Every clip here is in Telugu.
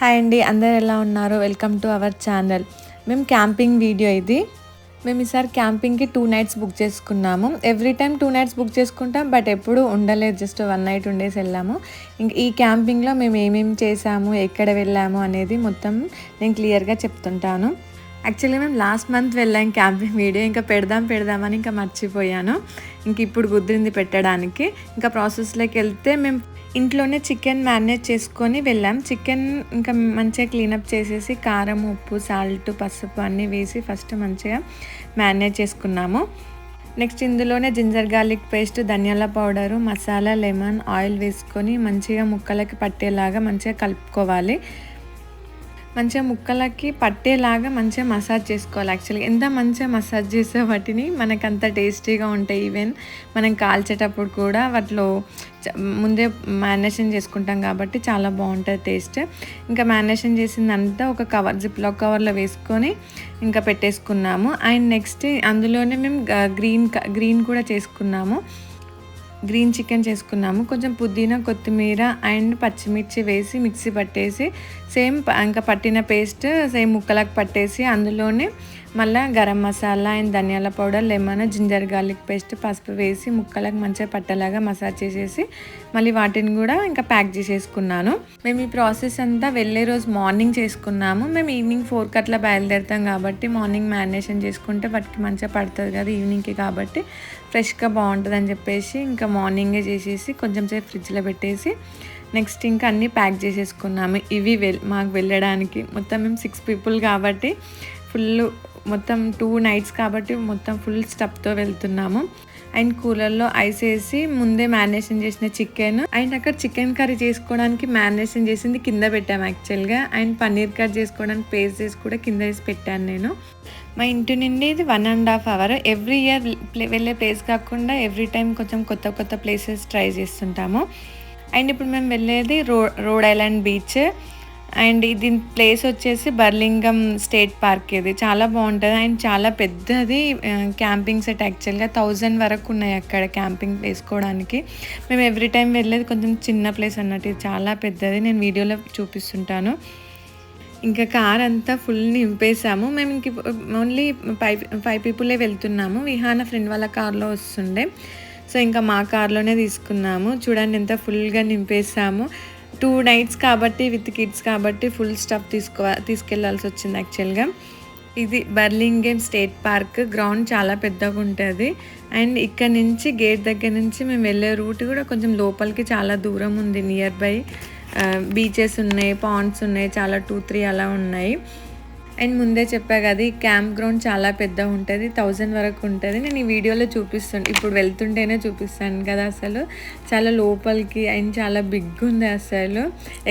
హాయ్ అండి అందరు ఎలా ఉన్నారు? వెల్కమ్ టు అవర్ ఛానల్ మేము క్యాంపింగ్ వీడియో ఇది. మేము ఈసారి క్యాంపింగ్కి టూ నైట్స్ బుక్ చేసుకున్నాము. Every time two nights book చేసుకుంటాం బట్ ఎప్పుడు ఉండలేదు. జస్ట్ వన్ నైట్ ఉండేసి వెళ్ళాము. ఇంక ఈ క్యాంపింగ్లో మేము ఏమేమి చేసాము ఎక్కడ వెళ్ళాము అనేది మొత్తం నేను క్లియర్గా చెప్తుంటాను. యాక్చువల్లీ మేము లాస్ట్ మంత్ వెళ్ళాం క్యాంపింగ్ వీడియో. ఇంకా పెడదాం పెడదామని ఇంకా మర్చిపోయాను. ఇంక ఇప్పుడు కుదిరింది పెట్టడానికి. ఇంకా ప్రాసెస్లోకి వెళ్తే మేము ఇంట్లోనే చికెన్ మ్యారినేట్ చేసుకొని వెళ్ళాం. చికెన్ ఇంకా మంచిగా క్లీనప్ చేసేసి కారం ఉప్పు సాల్ట్ పసుపు అన్నీ వేసి ఫస్ట్ మంచిగా మ్యారినేట్ చేసుకున్నాము. నెక్స్ట్ ఇందులోనే జింజర్ గార్లిక్ పేస్ట్ ధనియాల పౌడరు మసాలా లెమన్ ఆయిల్ వేసుకొని మంచిగా ముక్కలకి పట్టేలాగా మంచిగా కలుపుకోవాలి. మంచిగా ముక్కలకి పట్టేలాగా మంచిగా మసాజ్ చేసుకోవాలి యాక్చువల్గా. ఎంత మంచిగా మసాజ్ చేసే వాటిని మనకు అంత టేస్టీగా ఉంటాయి. ఈవెన్ మనం కాల్చేటప్పుడు కూడా వాటిలో ముందే మ్యారినేషన్ చేసుకుంటాం కాబట్టి చాలా బాగుంటుంది టేస్ట్. ఇంకా మ్యారినేషన్ చేసిందంతా ఒక కవర్ జిప్లో కవర్లో వేసుకొని ఇంకా పెట్టేసుకున్నాము. అండ్ నెక్స్ట్ అందులోనే మేము గ్రీన్ గ్రీన్ కూడా చేసుకున్నాము. గ్రీన్ చికెన్ చేసుకున్నాము. కొంచెం పుదీనా కొత్తిమీర అండ్ పచ్చిమిర్చి వేసి మిక్సీ పట్టేసి సేమ్ ప- ఇంకా పట్టిన పేస్ట్ సేమ్ ముక్కలకు పట్టేసి అందులోనే మళ్ళీ గరం మసాలా అండ్ ధనియాల powder lemon ginger garlic paste పసుపు వేసి ముక్కలకు మంచిగా పట్టేలాగా మసాజ్ చేసేసి మళ్ళీ వాటిని కూడా ఇంకా ప్యాక్ చేసేసుకున్నాను. మేము ఈ ప్రాసెస్ అంతా వెళ్ళే రోజు మార్నింగ్ చేసుకున్నాము. మేము ఈవినింగ్ ఫోర్కి అట్లా బయలుదేరుతాం కాబట్టి మార్నింగ్ మ్యారినేషన్ చేసుకుంటే వాటికి మంచిగా పడుతుంది కదా ఈవినింగ్కి కాబట్టి ఫ్రెష్గా బాగుంటుంది అని చెప్పేసి ఇంకా మార్నింగే చేసేసి కొంచెం సేపు ఫ్రిడ్జ్లో పెట్టేసి నెక్స్ట్ ఇంకా అన్నీ ప్యాక్ చేసేసుకున్నాము. ఇవి వెల్ మాకు వెళ్ళడానికి. మొత్తం మేము సిక్స్ పీపుల్ కాబట్టి ఫుల్ మొత్తం టూ నైట్స్ కాబట్టి మొత్తం ఫుల్ స్టఫ్తో వెళ్తున్నాము. అండ్ కూలర్లో ఐస్ వేసి ముందే మ్యారినేషన్ చేసిన చికెన్ అండ్ అక్కడ చికెన్ కర్రీ చేసుకోవడానికి మ్యారినేషన్ చేసింది కింద పెట్టాము యాక్చువల్గా అండ్ పన్నీర్ కర్రీ చేసుకోవడానికి పేస్ట్ చేసి కూడా కింద వేసి పెట్టాను నేను. మా ఇంటి నుండి ఇది one and half hour every year వెళ్ళే ప్లేస్ కాకుండా ఎవ్రీ టైం కొంచెం కొత్త కొత్త ప్లేసెస్ ట్రై చేస్తుంటాము. అండ్ ఇప్పుడు మేము వెళ్ళేది Rho Rhode Island beach and దీని ప్లేస్ వచ్చేసి బర్లింగం స్టేట్ పార్క్ ఇది. చాలా బాగుంటుంది. అండ్ చాలా పెద్దది క్యాంపింగ్ సెట్ యాక్చువల్గా థౌజండ్ వరకు ఉన్నాయి అక్కడ క్యాంపింగ్ వేసుకోవడానికి. మేము ఎవ్రీ టైం వెళ్ళేది కొంచెం చిన్న ప్లేస్ అన్నట్టు. ఇది చాలా పెద్దది. నేను వీడియోలో చూపిస్తుంటాను. ఇంకా కార్ అంతా ఫుల్ నింపేసాము మేము ఇంక ఓన్లీ ఫైవ్ ఫైవ్ పీపులే వెళ్తున్నాము. విహాన ఫ్రెండ్ వాళ్ళ కార్లో వస్తుండే. సో ఇంకా మా కార్లోనే తీసుకున్నాము. చూడండి ఎంత ఫుల్గా నింపేసాము టూ నైట్స్ కాబట్టి విత్ కిడ్స్ కాబట్టి ఫుల్ స్టఫ్ తీసుకో తీసుకెళ్ళాల్సి వచ్చింది యాక్చువల్గా. ఇది బర్లింగేమ్ స్టేట్ పార్క్. గ్రౌండ్ చాలా పెద్దగా ఉంటుంది. అండ్ ఇక్కడ నుంచి గేట్ దగ్గర నుంచి మేము వెళ్ళే రూట్ కూడా కొంచెం లోపలికి చాలా దూరం ఉంది. నియర్ బై బీచెస్ ఉన్నాయి పాండ్స్ ఉన్నాయి చాలా టూ త్రీ అలా ఉన్నాయి. అండ్ ముందే చెప్పా కదా ఈ క్యాంప్ గ్రౌండ్ చాలా పెద్దగా ఉంటుంది థౌజండ్ వరకు ఉంటుంది. నేను ఈ వీడియోలో చూపిస్తాను ఇప్పుడు వెళ్తుంటేనే చూపిస్తాను కదా అసలు. చాలా లోపలికి అండ్ చాలా బిగ్ ఉంది అసలు.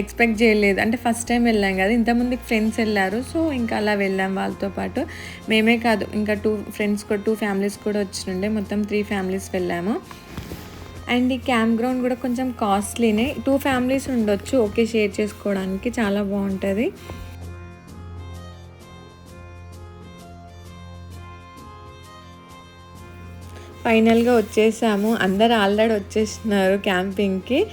ఎక్స్పెక్ట్ చేయలేదు. అంటే ఫస్ట్ టైం వెళ్ళాం కదా ఇంతకుముందుకు ఫ్రెండ్స్ వెళ్ళారు సో ఇంకా అలా వెళ్ళాం వాళ్ళతో పాటు. మేమే కాదు ఇంకా టూ ఫ్రెండ్స్ కూడా టూ ఫ్యామిలీస్ కూడా వచ్చిండే మొత్తం త్రీ ఫ్యామిలీస్ వెళ్ళాము. అండ్ ఈ క్యాంప్ గ్రౌండ్ కూడా కొంచెం కాస్ట్లీనే టూ ఫ్యామిలీస్ ఉండొచ్చు ఓకే షేర్ చేసుకోవడానికి చాలా బాగుంటుంది. ఫైనల్గా వచ్చేసాము. అందరు ఆల్రెడీ వచ్చేసినారు క్యాంపింగ్కి.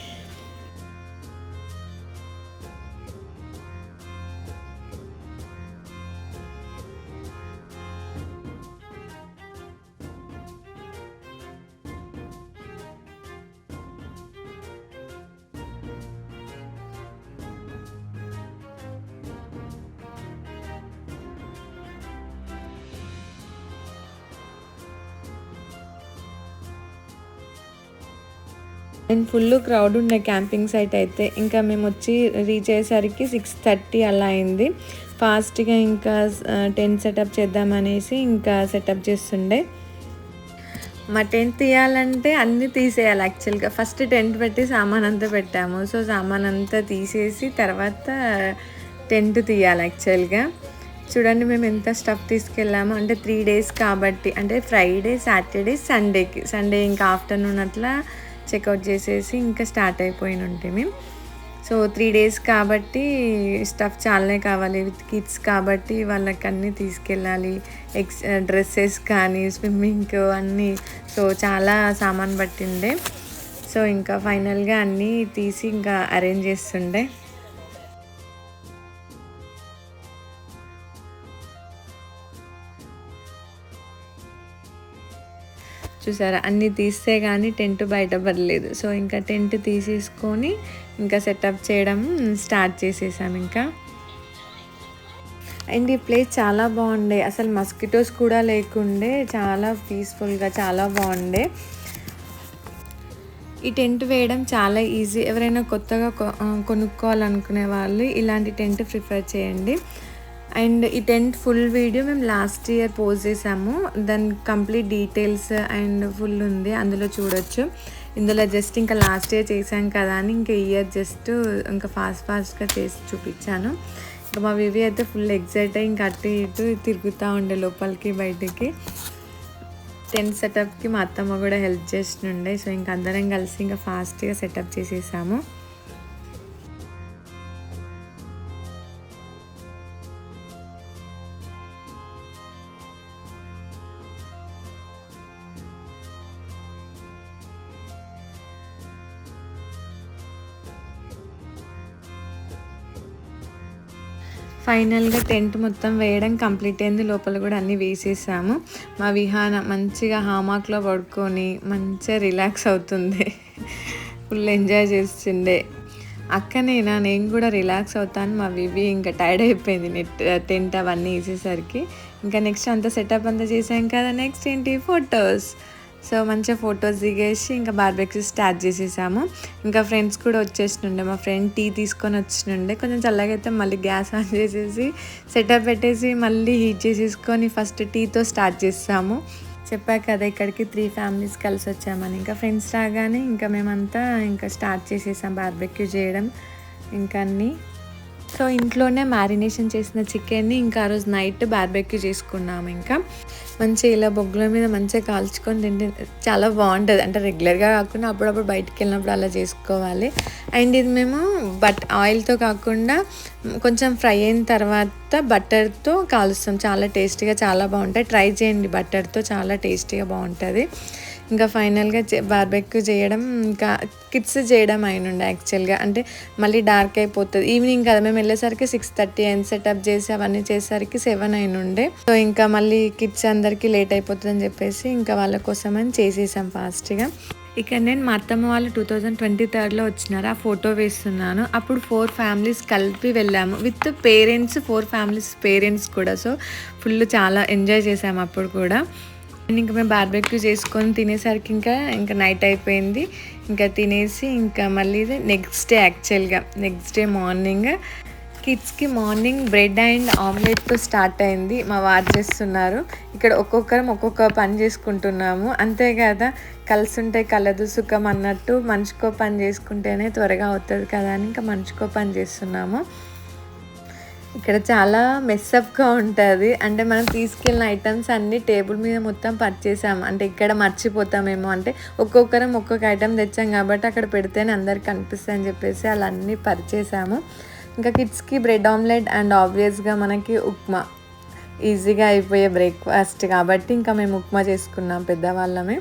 క్రౌడ్ ఉండే క్యాంపింగ్ సైట్ అయితే ఇంకా మేము వచ్చి రీచ్ అయ్యేసరికి సిక్స్ థర్టీ అలా అయింది. ఫాస్ట్గా ఇంకా టెంట్ సెటప్ చేద్దామనేసి ఇంకా సెటప్ చేస్తుండే. మా టెంట్ తీయాలంటే అన్నీ తీసేయాలి యాక్చువల్గా ఫస్ట్ టెంట్ పెట్టి సామాన్ అంతా పెట్టాము. సో సామాన్ అంతా తీసేసి తర్వాత టెంట్ తీయాలి యాక్చువల్గా చూడండి మేము ఎంత స్టఫ్ తీసుకెళ్ళాము. అంటే త్రీ డేస్ కాబట్టి అంటే ఫ్రైడే సాటర్డే సండేకి సండే ఇంకా ఆఫ్టర్నూన్ అట్లా చెక్అవుట్ చేసేసి ఇంకా స్టార్ట్ అయిపోయిన ఉంటే మేము. సో త్రీ డేస్ కాబట్టి స్టఫ్ చాలానే కావాలి. విత్ కిడ్స్ కాబట్టి వాళ్ళకి అన్నీ తీసుకెళ్ళాలి ఎక్స్ డ్రెస్సెస్ uh, కానీ స్విమ్మింగ్ అన్నీ. సో చాలా సామాన్ పట్టిండే. సో ఇంకా ఫైనల్గా అన్నీ తీసి ఇంకా అరేంజ్ చేస్తుండే. చూసారా? అన్నీ తీస్తే కానీ టెంట్ బయటపడలేదు సో ఇంకా టెంట్ తీసేసుకొని ఇంకా సెటప్ చేయడం స్టార్ట్ చేసేసాం ఇంకా. అండ్ ఈ ప్లేస్ చాలా బాగుండే. అసలు మస్కిటోస్ కూడా లేకుండే. చాలా పీస్ఫుల్గా చాలా బాగుండే. ఈ టెంట్ వేయడం చాలా ఈజీ. ఎవరైనా కొత్తగా కొ- కొనుక్కోవాలనుకునే వాళ్ళు ఇలాంటి టెంట్ ప్రిఫర్ చేయండి. అండ్ ఈ టెంట్ ఫుల్ వీడియో మేము లాస్ట్ ఇయర్ పోస్ట్ చేసాము. దాని కంప్లీట్ డీటెయిల్స్ అండ్ ఫుల్ ఉంది అందులో చూడొచ్చు. ఇందులో జస్ట్ ఇంకా లాస్ట్ ఇయర్ చేశాం కదా అని ఇంకా ఇయర్ జస్ట్ ఇంకా ఫాస్ట్ ఫాస్ట్గా చేసి చూపించాను. ఇంకా మా వివి అయితే ఫుల్ ఎగ్జైట్ అయ్యి ఇంకా అటు ఇటు తిరుగుతూ ఉండే లోపలికి బయటికి. టెంట్ సెటప్కి మా అత్తమ్మ కూడా హెల్ప్ చేస్తుండే. సో ఇంకా అందరం కలిసి ఇంకా ఫాస్ట్గా సెటప్ చేసేసాము. ఫైనల్గా టెంట్ మొత్తం వేయడం కంప్లీట్ అయింది. లోపల కూడా అన్నీ వేసేసాము. మా విహాన మంచిగా హామాక్లో పడుకొని మంచిగా రిలాక్స్ అవుతుంది. ఫుల్ ఎంజాయ్ చేస్తుండే. అక్కనేనా? నేను కూడా రిలాక్స్ అవుతాను. మా వివి ఇంకా టైర్డ్ అయిపోయింది నెట్ టెంట్ అవన్నీ వేసేసరికి. ఇంకా నెక్స్ట్ అంతా సెటప్ అంతా చేసాం కదా నెక్స్ట్ ఏంటి? ఫొటోస్. సో మంచిగా ఫొటోస్ దిగేసి ఇంకా బార్బెక్యూ స్టార్ట్ చేసేసాము. ఇంకా ఫ్రెండ్స్ కూడా వచ్చేసినుండే మా ఫ్రెండ్ టీ తీసుకొని వచ్చినుండే. కొంచెం చల్లగా అయితే మళ్ళీ గ్యాస్ ఆన్ చేసేసి సెటప్ పెట్టేసి మళ్ళీ హీట్ చేసేసుకొని ఫస్ట్ టీతో స్టార్ట్ చేస్తాము. చెప్పా కదా ఇక్కడికి త్రీ ఫ్యామిలీస్ కలిసి వచ్చామని. ఇంకా ఫ్రెండ్స్ రాగానే ఇంకా మేమంతా ఇంకా స్టార్ట్ చేసేసాం బార్బెక్యూ చేయడం. ఇంకా అన్నీ. సో ఇంట్లోనే మ్యారినేషన్ చేసిన చికెన్ని ఇంకా ఆ రోజు నైట్ బార్బెక్యూ చేసుకున్నాము ఇంకా. మంచిగా ఇలా బొగ్గుల మీద మంచిగా కాల్చుకొని తింటే చాలా బాగుంటుంది. అంటే రెగ్యులర్గా కాకుండా అప్పుడప్పుడు బయటికి వెళ్ళినప్పుడు అలా చేసుకోవాలి. అండ్ ఇది మేము బట్ ఆయిల్తో కాకుండా కొంచెం ఫ్రై అయిన తర్వాత బటర్తో కాలుస్తాం. చాలా టేస్టీగా చాలా బాగుంటాయి. ట్రై చేయండి బటర్తో. చాలా టేస్టీగా బాగుంటుంది. ఇంకా ఫైనల్గా బార్బెక్యూ చేయడం ఇంకా కిడ్స్ చేయడం అయినుండే యాక్చువల్గా అంటే మళ్ళీ డార్క్ అయిపోతుంది. ఈవినింగ్ కదా మేము వెళ్ళేసరికి సిక్స్ థర్టీ అయింది సెటప్ చేసి అవన్నీ చేసేసరికి సెవెన్ అయినుండే. సో ఇంకా మళ్ళీ కిడ్స్ అందరికీ లేట్ అయిపోతుంది అని చెప్పేసి ఇంకా వాళ్ళ కోసం అని చేసేసాం ఫాస్ట్గా ఇక్కడ నేను మా అత్తమ్మ వాళ్ళు టూ థౌజండ్ ట్వంటీ థర్డ్లో వచ్చినారు. ఆ ఫోటో వేస్తున్నాను. అప్పుడు ఫోర్ ఫ్యామిలీస్ కలిపి వెళ్ళాము. With parents four families parents కూడా. సో ఫుల్ చాలా ఎంజాయ్ చేసాము అప్పుడు కూడా. ఇంకా మేము బార్బెక్యూ చేసుకొని తినేసరికి ఇంకా ఇంకా నైట్ అయిపోయింది. ఇంకా తినేసి ఇంకా మళ్ళీ నెక్స్ట్ డే యాక్చువల్గా నెక్స్ట్ డే మార్నింగ్ కిడ్స్కి మార్నింగ్ బ్రెడ్ అండ్ ఆమ్లెట్తో స్టార్ట్ అయింది. మా వారు చేస్తున్నారు ఇక్కడ ఒక్కొక్కరం ఒక్కొక్క పని చేసుకుంటున్నాము. అంతే కదా కలిసి ఉంటే కలదు సుఖం అన్నట్టు మనిషికో పని చేసుకుంటేనే త్వరగా అవుతుంది కదా అని ఇంకా మనిషికో పని చేస్తున్నాము. ఇక్కడ చాలా మెస్సప్గా ఉంటుంది. అంటే మనం తీసుకెళ్ళిన ఐటమ్స్ అన్నీ టేబుల్ మీద మొత్తం పర్చేసాము అంటే ఇక్కడ మర్చిపోతామేమో. అంటే ఒక్కొక్కరం ఒక్కొక్క ఐటమ్ తెచ్చాం కాబట్టి అక్కడ పెడితేనే అందరికి కనిపిస్తాయి అని చెప్పేసి అలా అన్నీ పర్చేసాము ఇంకా కిడ్స్కి బ్రెడ్ ఆమ్లెట్ అండ్ ఆబ్వియస్గా మనకి ఉప్మా. ఈజీగా అయిపోయే బ్రేక్ఫాస్ట్ కాబట్టి ఇంకా మేము ఉప్మా చేసుకున్నాం పెద్దవాళ్ళమే.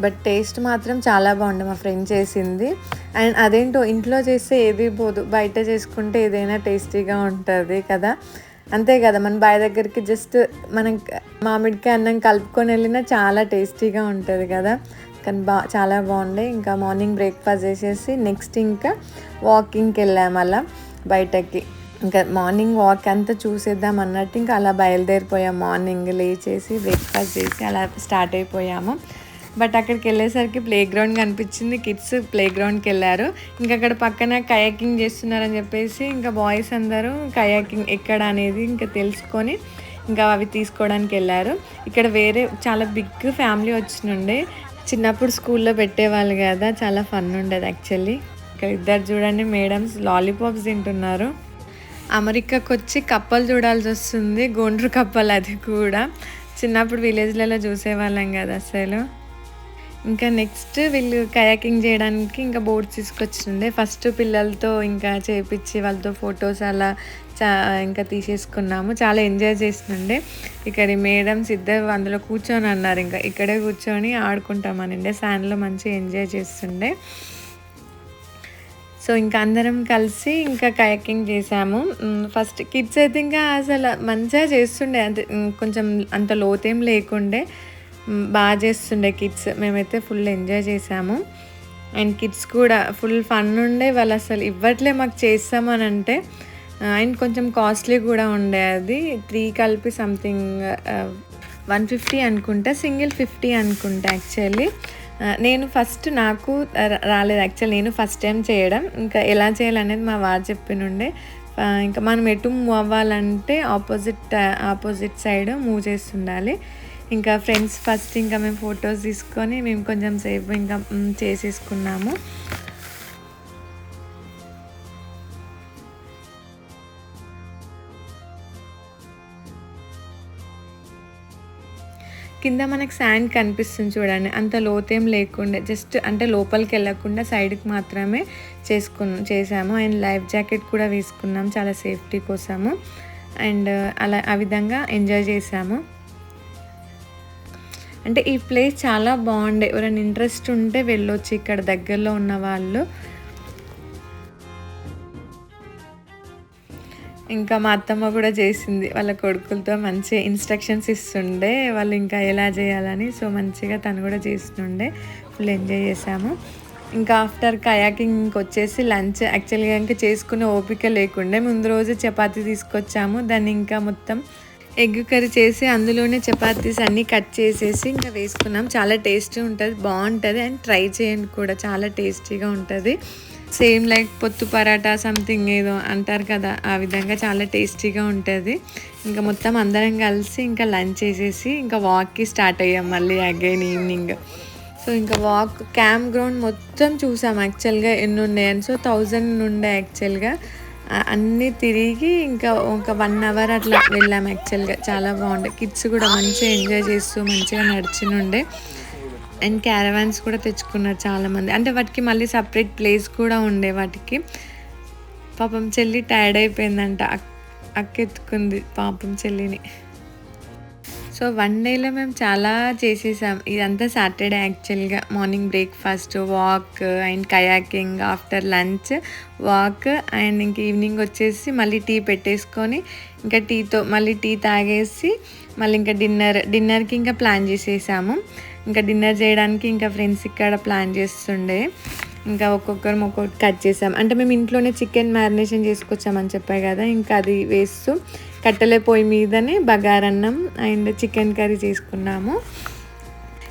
బట్ టేస్ట్ మాత్రం చాలా బాగుంది మా ఫ్రెండ్ చేసింది. అండ్ అదేంటో ఇంట్లో చేస్తే ఏది పోదు బయట చేసుకుంటే ఏదైనా టేస్టీగా ఉంటుంది కదా. అంతే కదా మన బాయ్ దగ్గరికి జస్ట్ మనం మామిడికాయ అన్నం కలుపుకొని వెళ్ళినా చాలా టేస్టీగా ఉంటుంది కదా. కానీ బా చాలా బాగుండే. ఇంకా మార్నింగ్ బ్రేక్ఫాస్ట్ చేసేసి నెక్స్ట్ ఇంకా వాకింగ్కి వెళ్ళాము అలా బయటకి. ఇంకా మార్నింగ్ వాక్ అంతా చూసేద్దాం అన్నట్టు ఇంకా అలా బయలుదేరిపోయాం మార్నింగ్ లేచేసి బ్రేక్ఫాస్ట్ చేసి అలా స్టార్ట్ అయిపోయాము. బట్ అక్కడికి వెళ్ళేసరికి ప్లే గ్రౌండ్ కనిపించింది. కిడ్స్ ప్లే గ్రౌండ్కి వెళ్ళారు. ఇంకా అక్కడ పక్కన కయాకింగ్ చేస్తున్నారని చెప్పేసి ఇంకా బాయ్స్ అందరూ కయాకింగ్ ఎక్కడ అనేది ఇంకా తెలుసుకొని ఇంకా అవి తీసుకోవడానికి వెళ్ళారు. ఇక్కడ వేరే చాలా బిగ్ ఫ్యామిలీ వచ్చినుండే. చిన్నప్పుడు స్కూల్లో పెట్టేవాళ్ళు కదా చాలా ఫన్ ఉండేది యాక్చువల్లీ. ఇక్కడ ఇద్దరు చూడండి మేడమ్స్ లాలీపాప్స్ తింటున్నారు. అమెరికాకు వచ్చి కప్పలు చూడాల్సి వస్తుంది. గోండ్రు కప్పలు అది కూడా. చిన్నప్పుడు విలేజ్లలో చూసేవాళ్ళం కదా అసలు. ఇంకా నెక్స్ట్ వీళ్ళు కయాకింగ్ చేయడానికి ఇంకా బోట్స్ తీసుకొచ్చిండే. ఫస్ట్ పిల్లలతో ఇంకా చేపించి వాళ్ళతో ఫొటోస్ అలా చా ఇంకా తీసేసుకున్నాము. చాలా ఎంజాయ్ చేస్తుండే. ఇక్కడ మేడమ్స్ ఇద్దరు అందులో కూర్చొని అన్నారు ఇంకా. ఇక్కడే కూర్చొని ఆడుకుంటామనండి శాండ్లో మంచిగా ఎంజాయ్ చేస్తుండే. సో ఇంకా అందరం కలిసి ఇంకా కయాకింగ్ చేసాము. ఫస్ట్ కిడ్స్ అయితే ఇంకా అసలు మంచిగా చేస్తుండే. అంటే కొంచెం అంత లోతేం లేకుండే. బాగా చేస్తుండే కిడ్స్. మేమైతే ఫుల్ ఎంజాయ్ చేసాము అండ్ కిడ్స్ కూడా ఫుల్ ఫన్ ఉండే. వాళ్ళు అసలు ఇవ్వట్లే మాకు చేస్తామని అంటే అండ్ కొంచెం కాస్ట్లీ కూడా ఉండే అది. త్రీ కలిపి సంథింగ్ వన్ ఫిఫ్టీ అనుకుంటా. సింగిల్ ఫిఫ్టీ అనుకుంటా యాక్చువల్లీ నేను ఫస్ట్ నాకు రా- రాలేదు. యాక్చువల్ నేను ఫస్ట్ టైం చేయడం. ఇంకా ఎలా చేయాలనేది మా వారు చెప్పినుండే. ఇంకా మనం ఎటు మూవ్ అవ్వాలంటే ఆపోజిట్ ఆపోజిట్ సైడ్ మూవ్ చేస్తుండాలి. ఇంకా ఫ్రెండ్స్ ఫస్ట్ ఇంకా మేము ఫొటోస్ తీసుకొని మేము కొంచెం సేపు ఇంకా చేసేసుకున్నాము. కింద మనకు శాండ్ కనిపిస్తుంది చూడండి. అంత లోతేం లేకుండా జస్ట్ అంటే లోపలికి వెళ్ళకుండా సైడ్కి మాత్రమే చేసుకున్నాం చేసాము. అండ్ లైఫ్ జాకెట్ కూడా వేసుకున్నాం చాలా సేఫ్టీ కోసము. అండ్ అలా ఆ విధంగా ఎంజాయ్ చేసాము. అంటే ఈ ప్లేస్ చాలా బాగుండే. ఎవరైనా ఇంట్రెస్ట్ ఉంటే వెళ్ళొచ్చు ఇక్కడ దగ్గరలో ఉన్న వాళ్ళు. ఇంకా మా అత్తమ్మ కూడా చేసింది. వాళ్ళ కొడుకులతో మంచి ఇన్స్ట్రక్షన్స్ ఇస్తుండే. వాళ్ళు ఇంకా ఎలా చేయాలని సో మంచిగా తను కూడా చేస్తుండే. ఫుల్ ఎంజాయ్ చేసాము ఇంకా ఆఫ్టర్ కయాకింగ్ వచ్చేసి లంచ్ యాక్చువల్గా ఇంకా చేసుకునే ఓపిక లేకుండే. ముందు రోజు చపాతీ తీసుకొచ్చాము. దాన్ని ఇంకా మొత్తం ఎగ్ కర్రీ చేసి అందులోనే చపాతీస్ అన్నీ కట్ చేసేసి ఇంకా వేసుకున్నాం. చాలా టేస్టీ ఉంటుంది బాగుంటుంది అండ్ ట్రై చేయండి కూడా చాలా టేస్టీగా ఉంటుంది. సేమ్ లైక్ పొత్తు పరాటా సంథింగ్ ఏదో అంటారు కదా ఆ విధంగా చాలా టేస్టీగా ఉంటుంది. ఇంకా మొత్తం అందరం కలిసి ఇంకా లంచ్ చేసేసి ఇంకా వాక్కి స్టార్ట్ అయ్యాం మళ్ళీ అగైన్ ఈవినింగ్ సో ఇంకా వాక్ క్యాంప్ గ్రౌండ్ మొత్తం చూసాం యాక్చువల్గా ఎన్ని ఉన్నాయని. సో థౌజండ్ ఉండే యాక్చువల్గా అన్నీ తిరిగి ఇంకా ఒక వన్ అవర్ అట్లా వెళ్ళాము యాక్చువల్గా చాలా బాగుండే. కిడ్స్ కూడా మంచిగా ఎంజాయ్ చేస్తూ మంచిగా నడిచినుండే. అండ్ క్యారవాన్స్ కూడా తెచ్చుకున్నారు చాలామంది. అంటే వాటికి మళ్ళీ సపరేట్ ప్లేస్ కూడా ఉండే వాటికి. పాపం చెల్లి టైర్డ్ అయిపోయిందంట. అక్- పాపం చెల్లిని. సో వన్ డేలో మేము చాలా చేసేసాం. ఇదంతా సాటర్డే యాక్చువల్గా. Morning breakfast walk and kayaking after lunch walk and ఇంక ఈవినింగ్ వచ్చేసి మళ్ళీ టీ పెట్టేసుకొని ఇంకా టీతో మళ్ళీ టీ తాగేసి మళ్ళీ ఇంకా డిన్నర్ డిన్నర్కి ఇంకా ప్లాన్ చేసేసాము. ఇంకా డిన్నర్ చేయడానికి ఇంకా ఫ్రెండ్స్ ఇక్కడ ప్లాన్ చేస్తుండే. ఇంకా ఒక్కొక్కరం ఒక్కొక్కటి కట్ చేసాం. అంటే మేము ఇంట్లోనే చికెన్ మ్యారినేషన్ చేసుకొచ్చామని చెప్పాయి కదా ఇంకా అది వేస్తూ కట్టెల పొయ్యి మీదనే బగారన్నం అండ్ చికెన్ కర్రీ చేసుకున్నాము.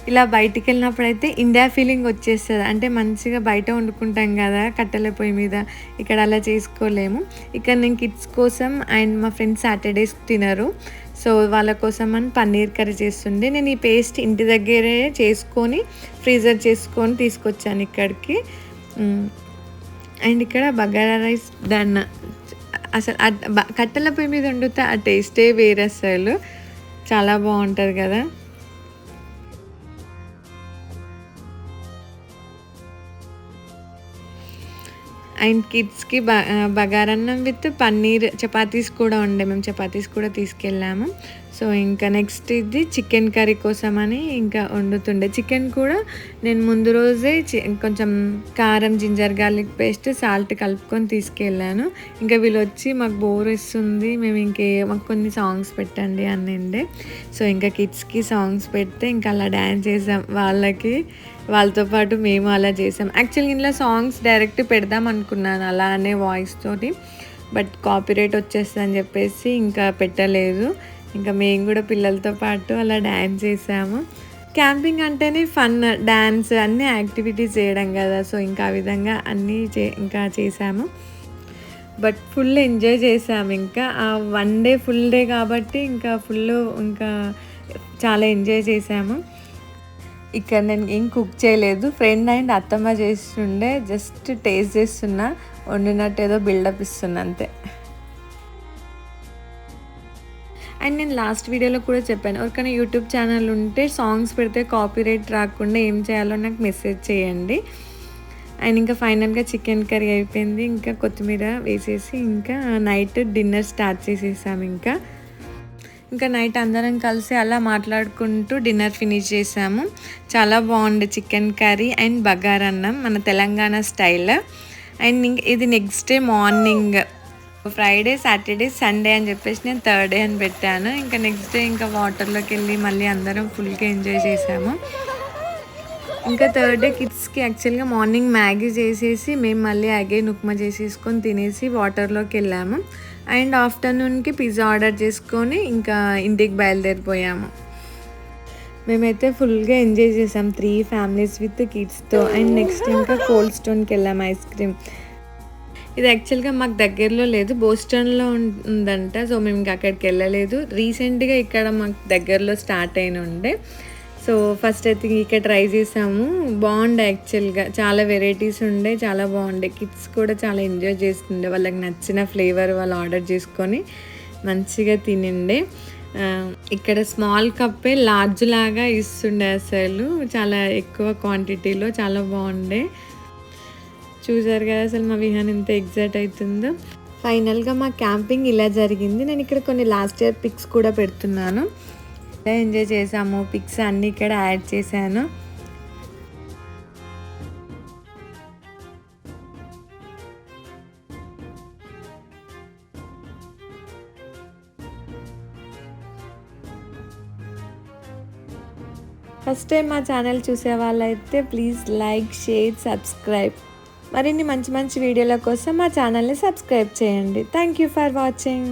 ఇలా బయటికి వెళ్ళినప్పుడు అయితే ఇండియా ఫీలింగ్ వచ్చేస్తుంది. అంటే మంచిగా బయట వండుకుంటాం కదా కట్టెల పొయ్యి మీద. ఇక్కడ అలా చేసుకోలేము. ఇక్కడ నేను కిడ్స్ కోసం అండ్ మా ఫ్రెండ్స్ సాటర్డేస్ తినరు. సో వాళ్ళ కోసం అని పన్నీర్ కర్రీ చేస్తుండే. నేను ఈ పేస్ట్ ఇంటి దగ్గరే చేసుకొని ఫ్రీజర్ చేసుకొని తీసుకొచ్చాను ఇక్కడికి. అండ్ ఇక్కడ బగారా రైస్ దన్న అసలు కట్టెల పొయ్యి మీద వండితే ఆ టేస్టే వేరే అసలు చాలా బాగుంటుంది కదా. అండ్ కిడ్స్కి బ బగారన్నం విత్ పన్నీర్ చపాతీస్ కూడా ఉండే. మేము చపాతీస్ కూడా తీసుకెళ్ళాము. సో ఇంకా నెక్స్ట్ ఇది చికెన్ కర్రీ కోసం అని ఇంకా వండుతుండే. చికెన్ కూడా నేను ముందు రోజే చి- కొంచెం కారం జింజర్ గార్లిక్ పేస్ట్ సాల్ట్ కలుపుకొని తీసుకెళ్ళాను. ఇంకా వీళ్ళు వచ్చి మాకు బోర్ ఇస్తుంది మేము ఇంకే మాకు కొన్ని సాంగ్స్ పెట్టండి అని సో ఇంకా కిడ్స్కి సాంగ్స్ పెడితే ఇంకా అలా డ్యాన్స్ చేసాం. వాళ్ళకి వాళ్ళతో పాటు మేము అలా చేసాం. యాక్చువల్గా ఇంట్లో సాంగ్స్ డైరెక్ట్ పెడదాం అనుకున్నాను అలా అనే వాయిస్ తోటి. బట్ కాపీరేట్ వచ్చేస్తుంది అని చెప్పేసి ఇంకా పెట్టలేదు. ఇంకా మేము కూడా పిల్లలతో పాటు అలా డ్యాన్స్ చేసాము. క్యాంపింగ్ అంటేనే ఫన్ డ్యాన్స్ అన్ని యాక్టివిటీస్ చేయడం కదా. సో ఇంకా ఆ విధంగా అన్నీ చే ఇంకా చేసాము. బట్ ఫుల్ ఎంజాయ్ చేసాము ఇంకా. ఆ వన్ డే ఫుల్ డే కాబట్టి ఇంకా ఫుల్ ఇంకా చాలా ఎంజాయ్ చేసాము. ఇక్కడ నేను ఏం కుక్ చేయలేదు. ఫ్రెండ్ అండ్ అత్తమ్మ చేస్తుండే జస్ట్ టేస్ట్ చేస్తున్నా. వండినట్టు ఏదో బిల్డప్ ఇస్తున్నా అంతే. అండ్ నేను లాస్ట్ వీడియోలో కూడా చెప్పాను ఎవరికైనా యూట్యూబ్ ఛానల్ ఉంటే సాంగ్స్ పెడితే కాపీరైట్ రాకుండా ఏం చేయాలో నాకు మెసేజ్ చేయండి. అండ్ ఇంకా ఫైనల్గా చికెన్ కర్రీ అయిపోయింది ఇంకా కొత్తిమీర వేసేసి ఇంకా నైట్ డిన్నర్ స్టార్ట్ చేసేసాము ఇంకా. ఇంకా నైట్ అందరం కలిసి అలా మాట్లాడుకుంటూ డిన్నర్ ఫినిష్ చేసాము. చాలా బాగుండే చికెన్ కర్రీ అండ్ బగారన్నం మన తెలంగాణ స్టైల్. అండ్ ఇంక ఇది next day morning. Friday Saturday Sunday అని చెప్పేసి నేను థర్డ్ డే అని పెట్టాను. ఇంకా నెక్స్ట్ డే ఇంకా వాటర్లోకి వెళ్ళి మళ్ళీ అందరం ఫుల్గా ఎంజాయ్ చేసాము. ఇంకా థర్డ్ డే కిడ్స్కి యాక్చువల్గా మార్నింగ్ మ్యాగీ చేసేసి మేము మళ్ళీ అగే ఉప్మా చేసేసుకొని తినేసి వాటర్లోకి వెళ్ళాము. అండ్ ఆఫ్టర్నూన్కి పిజ్జా ఆర్డర్ చేసుకొని ఇంకా ఇంటికి బయలుదేరిపోయాము. మేమైతే ఫుల్గా ఎంజాయ్ చేసాం. త్రీ ఫ్యామిలీస్ విత్ కిడ్స్తో. అండ్ నెక్స్ట్ ఇంకా కోల్డ్ స్టోన్కి వెళ్ళాం ఐస్ క్రీమ్. ఇది యాక్చువల్గా మాకు దగ్గరలో లేదు. బోస్టన్లో ఉందంట. సో మేము ఇంకా అక్కడికి వెళ్ళలేదు. రీసెంట్గా ఇక్కడ మాకు దగ్గరలో స్టార్ట్ అయిన ఉండే. సో ఫస్ట్ అయితే ఇక్కడ ట్రై చేసాము. బాగుండే యాక్చువల్గా. చాలా వెరైటీస్ ఉండే చాలా బాగుండే. కిడ్స్ కూడా చాలా ఎంజాయ్ చేస్తుండే. వాళ్ళకి నచ్చిన ఫ్లేవర్ వాళ్ళు ఆర్డర్ చేసుకొని మంచిగా తినిండే. ఇక్కడ స్మాల్ కప్పే లార్జ్ లాగా ఇస్తుండే అసలు. చాలా ఎక్కువ క్వాంటిటీలో చాలా బాగుండే. చూసారు కదా అసలు మా విహాన్ ఎంత ఎగ్జైట్ అవుతుందో. ఫైనల్గా మా క్యాంపింగ్ ఇలా జరిగింది. నేను ఇక్కడ కొన్ని లాస్ట్ ఇయర్ పిక్స్ కూడా పెడుతున్నాను. ఎంజాయ్ చేసాము. పిక్స్ అన్నీ ఇక్కడ యాడ్ చేశాను. ఫస్ట్ టైం మా ఛానల్ చూసే వాళ్ళైతే ప్లీజ్ లైక్ షేర్ సబ్స్క్రైబ్ మరిన్ని మంచి మంచి వీడియోల కోసం మా ఛానల్ని సబ్స్క్రైబ్ చేయండి. Thank you for watching